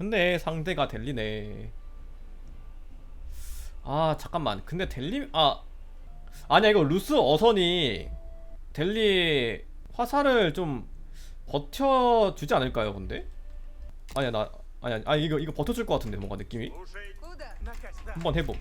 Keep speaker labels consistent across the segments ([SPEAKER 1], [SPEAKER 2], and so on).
[SPEAKER 1] 근데 상대가 델리네. 아 잠깐만. 근데 델리 아. 아니야 이거 루스 어선이 델리 화살을 좀 버텨주지 않을까요 근데? 아니야 나 아니야 아 이거 이거 버텨줄 것 같은데 뭔가 느낌이? 한번 해봄.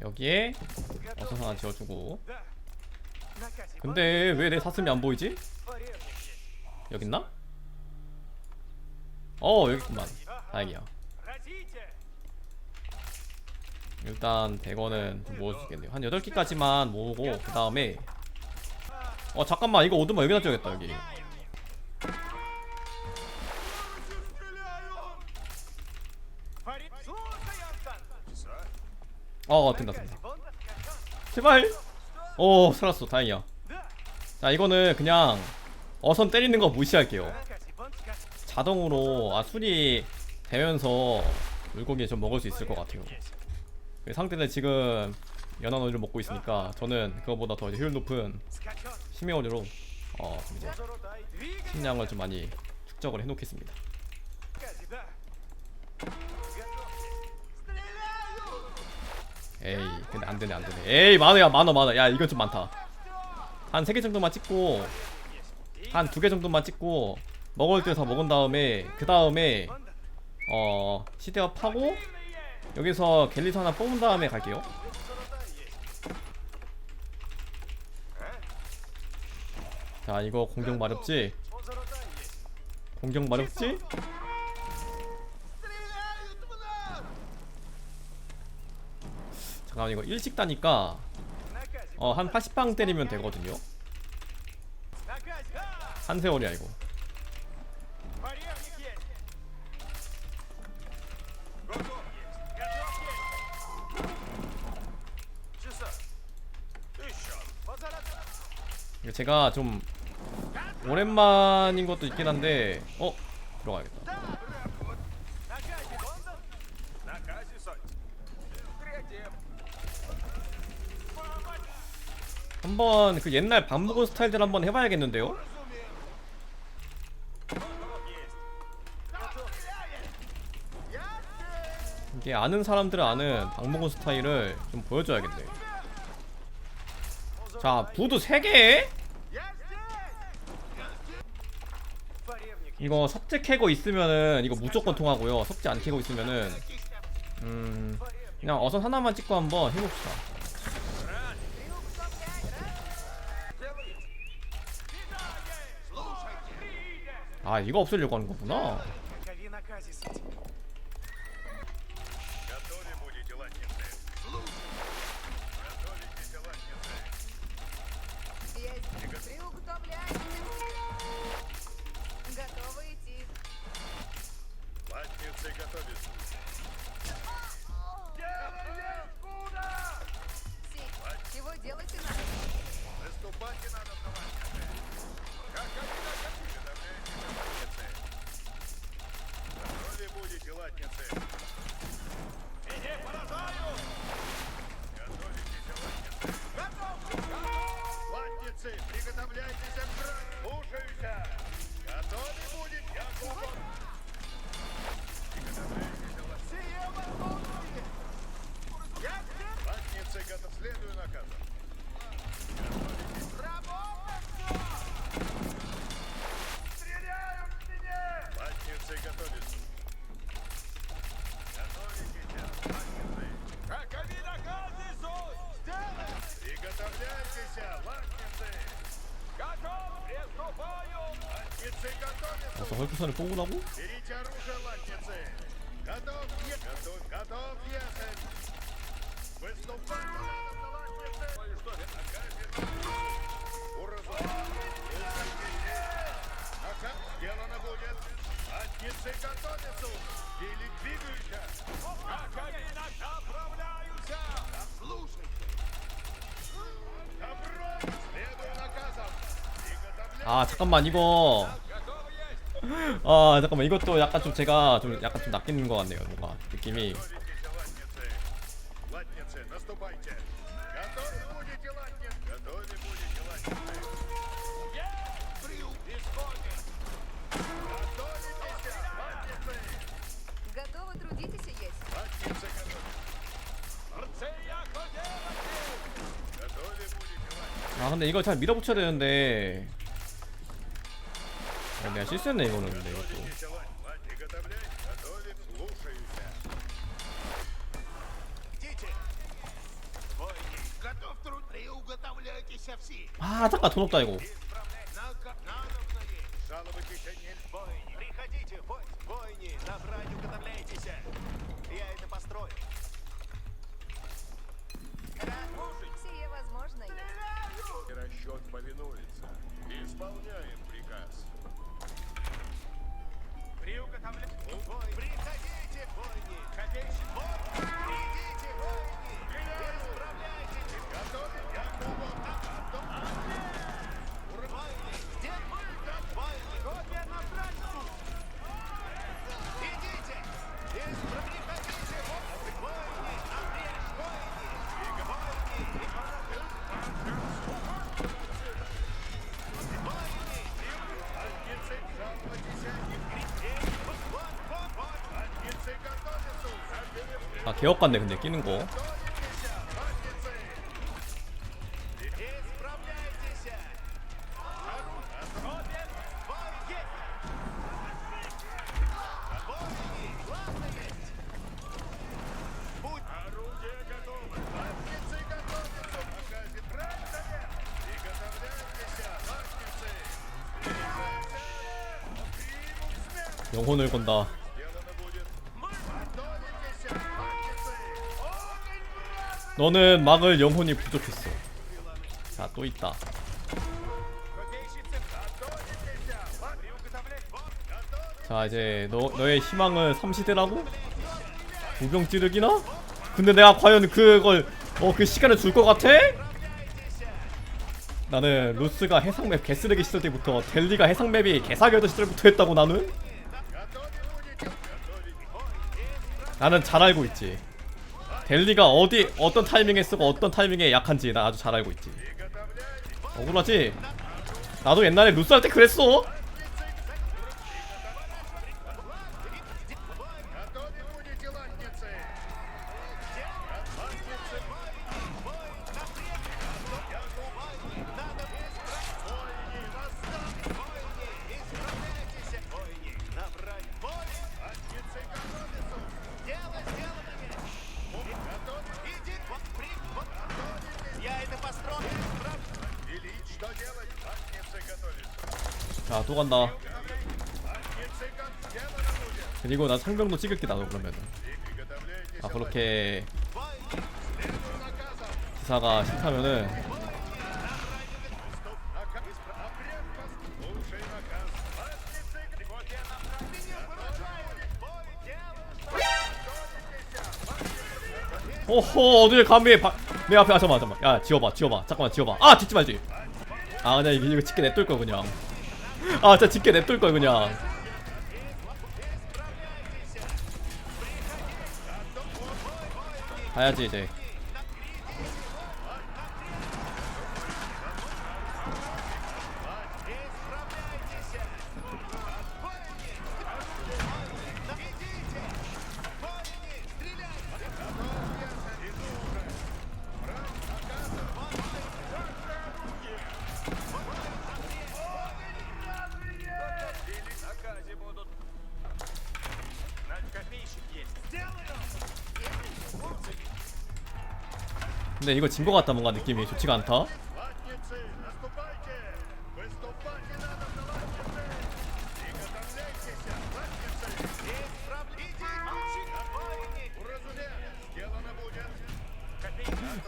[SPEAKER 1] 여기에 어선 하나 지어주고. 근데 왜 내 사슴이 안 보이지? 여기 있나? 어 여기 있구만. 다행이야. 일단 100원은 모아주겠네요. 한 8개까지만 모으고 그 다음에 어 잠깐만. 이거 오드마 여기다 줘야겠다 여기.
[SPEAKER 2] 어,
[SPEAKER 1] 어 된다 된다. 제발! 오 살았어. 다행이야. 자 이거는 그냥 어선 때리는 거 무시할게요. 자동으로 아 술이 되면서 물고기 좀 먹을 수 있을 것 같아요.
[SPEAKER 2] 그
[SPEAKER 1] 상대는 지금 연한 오리를 먹고 있으니까 저는 그거보다 더 효율 높은 심해 오리로 어 이제 식량을 좀 많이 축적을 해놓겠습니다. 에이 근데 안되네 안되네. 에이 많아야 많아 많아. 야 이건 좀 많다. 한 3개 정도만 찍고 한 두 개 정도만 찍고 먹을 때 다 먹은 다음에 그 다음에 어 시대업 파고 여기서 갤리스 하나 뽑은 다음에 갈게요 자 이거 공격 마렵지? 공격 마렵지? 잠깐만 이거 일찍 따니까 어 한 80방 때리면 되거든요 한세월이 아니고 제가 좀 오랜만인 것도 있긴 한데 어? 들어가야겠다 한번 그 옛날 밥 먹은 스타일들 한번 해봐야겠는데요? 이게 아는 사람들은 아는 박목은 스타일을 좀 보여줘야겠네 자 부두 3개? 이거 석재 캐고 있으면은 이거 무조건 통하고요. 석재 안 캐고 있으면은 음 그냥 어선 하나만 찍고 한번 해봅시다. 아 이거 없애려고 하는 거구나.
[SPEAKER 3] Будете, латницы? Готовитесь, латницы.
[SPEAKER 4] Есть. Приуготовляйте. Готовы идти.
[SPEAKER 3] Латницы готовятся. готовятся.
[SPEAKER 1] 벌써 헐크선을 뽑으라고?
[SPEAKER 3] Берите оружие, латницы. Готов, е... Готов, готов, ехать. Выступать надо, латницы. Что, наказе. Уразумели. Слушайте. Наказ сделано будет. Латницы готовятся. Или двигаются.
[SPEAKER 2] Какови направляюсь!
[SPEAKER 3] Слушайте. Добро. Следую наказам. Приготовляйтесь.
[SPEAKER 1] 아 잠깐만 이거
[SPEAKER 2] Готовы есть!
[SPEAKER 1] 아 잠깐만. 이것도 약간 좀 제가 좀 약간 좀 낚이는 것 같네요. 뭔가 느낌이.
[SPEAKER 2] 아
[SPEAKER 1] 근데 이걸 잘 밀어붙여야 되는데. Ага, системно его надо дает.
[SPEAKER 3] А, так откуда его? Жалобы
[SPEAKER 5] течения бойни.
[SPEAKER 3] Расчет повинуется.
[SPEAKER 5] Исполняй. Приходите! Бойни! Копейщик! Бой!
[SPEAKER 1] 개업같네 근데 끼는 거. 영혼을 건다. 너는 막을 영혼이 부족했어 자 또 있다 자 이제 너, 너의 희망은 삼시대라고? 구병 찌르기나? 근데 내가 과연 그걸 어 그 시간을 줄 것 같아? 나는 루스가 해상맵 개쓰레기 시절 때부터 델리가 해상맵이 개사결도 시절부터 했다고 나는? 나는 잘 알고 있지 델리가 어디 어떤 타이밍에 쓰고 어떤 타이밍에 약한지 나 아주 잘 알고 있지 억울하지? 나도 옛날에 루스 할 때 그랬어
[SPEAKER 5] Я это построю!
[SPEAKER 3] Велить, что делать? Латницы готовятся.
[SPEAKER 1] 자 또 간다
[SPEAKER 3] Латницы как сделано будет.
[SPEAKER 1] 그리고 나 상병도 찍을게 나도 그러면
[SPEAKER 3] И приготовляйтесь.
[SPEAKER 1] 아 그렇게
[SPEAKER 5] Бойни!
[SPEAKER 3] Следую наказам.
[SPEAKER 1] 기사가 싫다면은
[SPEAKER 3] Наказ. Обряд пос- Слушай наказ. Латницы. Копия
[SPEAKER 5] Бой! Дело!
[SPEAKER 1] 오호 어딜 감히 바... 내 앞에 아 잠깐만 잠깐만. 야 지워봐 지워봐. 잠깐만 지워봐. 아 찍지 말지. 아 그냥 이거, 찍게 냅둘 걸 그냥. 아 진짜 찍게 냅둘 걸 그냥. 가야지 이제 근데 이거 진거 같다 뭔가 느낌이. 좋지가 않다.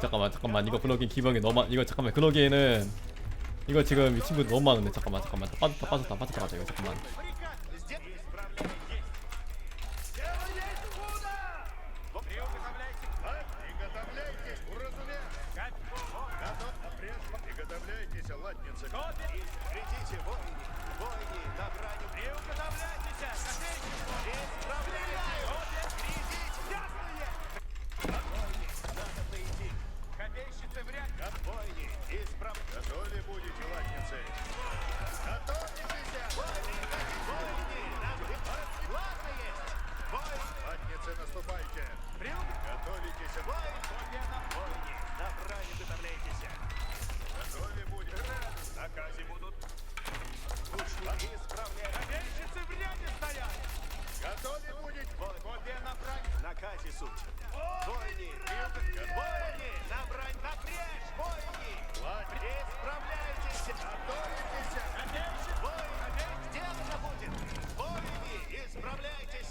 [SPEAKER 1] 잠깐만 잠깐만. 이거 그러기 기병이 너무 많 이거 잠깐만. 그러기에는 이거 지금 이 친구 너무 많은데. 잠깐만 잠깐만. 빠졌다 빠졌다 빠졌다 가자 이거. 잠깐만.
[SPEAKER 3] сотню секунд. И грядите войны,
[SPEAKER 5] войны, добра не... Не уготовляйтесь, копейщику! Исправляйте! Обе грядите! Ясные! Войны, надо поединок! Копейщицы вряд ли! Войны, исправ...
[SPEAKER 3] Готовы будете, латницы? Готовьтесь!
[SPEAKER 1] Войны, войны! Ладно есть! Войны! Латницы, наступайте! Приуг... Готовитесь! Войны!
[SPEAKER 3] Войны, добра
[SPEAKER 2] не готовляйтесь! Крови будет. Накази будут.
[SPEAKER 5] Лучники исправляют. Кабельщицы в ряде
[SPEAKER 3] стоят. Готовы будет. Воеводе на брань. Накази суть. Войни. Войни. На брань. Напрячь. Войни. Исправляйтесь. Готовитесь. Кабельщицы. Войни. Где нужно будет? Войни. Исправляйтесь.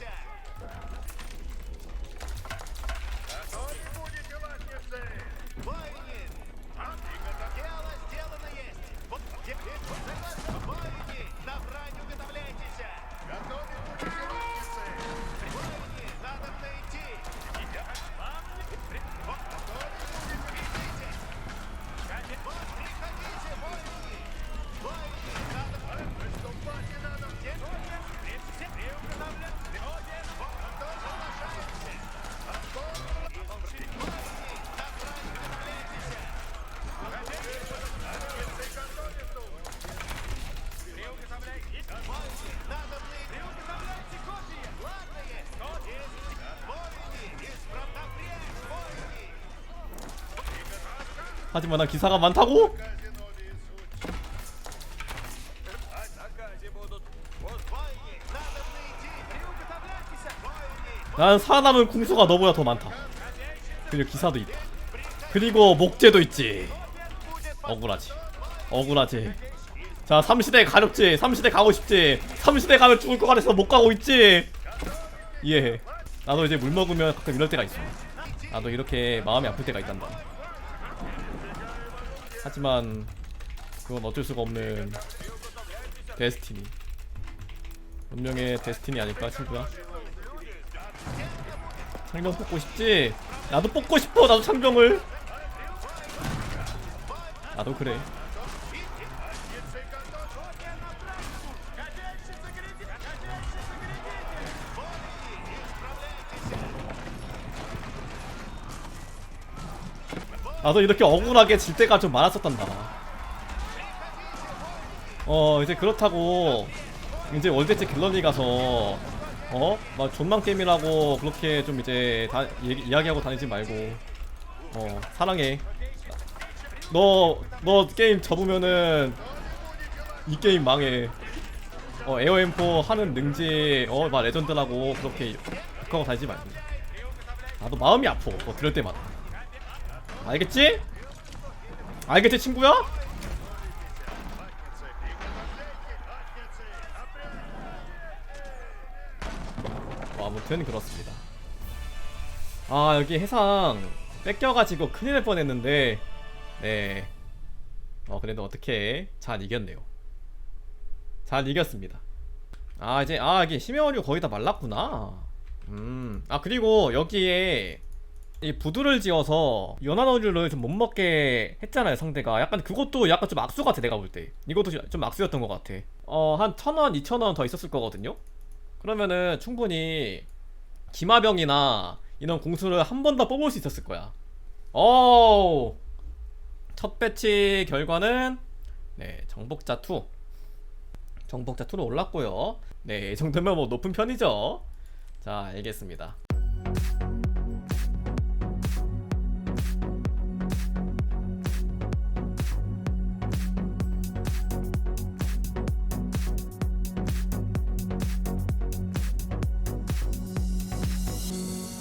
[SPEAKER 1] 하지만 난 기사가 많다고? 난 살아남은 궁수가 너보다 더 많다. 그리고 기사도 있다. 그리고 목재도 있지. 억울하지. 억울하지. 자 3시대 가렵지. 3시대 가고 싶지. 3시대 가면 죽을 것 같아서 못 가고 있지. 예 나도 이제 물 먹으면 가끔 이럴 때가 있어. 나도 이렇게 마음이 아플 때가 있단다. 하지만 그건 어쩔 수가 없는 데스티니. 운명의 데스티니 아닐까 친구야? 창병 뽑고 싶지? 나도 뽑고 싶어 나도 창병을. 나도 그래 나도 이렇게 억울하게 질 때가 좀 많았었단다 어 이제 그렇다고 이제 월드체 갤러리 가서 어? 막 존망 게임이라고 그렇게 좀 이제 다 얘기, 이야기하고 다니지 말고 어 사랑해. 너너 게임 접으면은 이 게임 망해. 어 에어엠포 하는 능지 어막 레전드라고 그렇게 욕하고 다니지 말고. 나도 마음이 아파. 뭐 그럴 때마다 알겠지? 알겠지 친구야? 뭐 아무튼 그렇습니다. 아 여기 해상 뺏겨가지고 큰일 날 뻔했는데 네. 어 그래도 어떻게 잘 이겼네요. 잘 이겼습니다. 아 이제 아 이게 심해어류 거의 다 말랐구나. 음. 아 그리고 여기에 이 부두를 지어서 연한 어류를 좀 못 먹게 했잖아요 상대가. 약간 그것도 약간 좀 악수 같아 내가 볼 때. 이것도 좀 악수였던 것 같아. 어한 천원 이천원 더 있었을 거거든요? 그러면은 충분히 기마병이나 이런 공수를 한 번 더 뽑을 수 있었을 거야. 오! 첫 배치 결과는 네 정복자 2 정복자 2로 올랐고요. 네이 정도면 뭐 높은 편이죠? 자 알겠습니다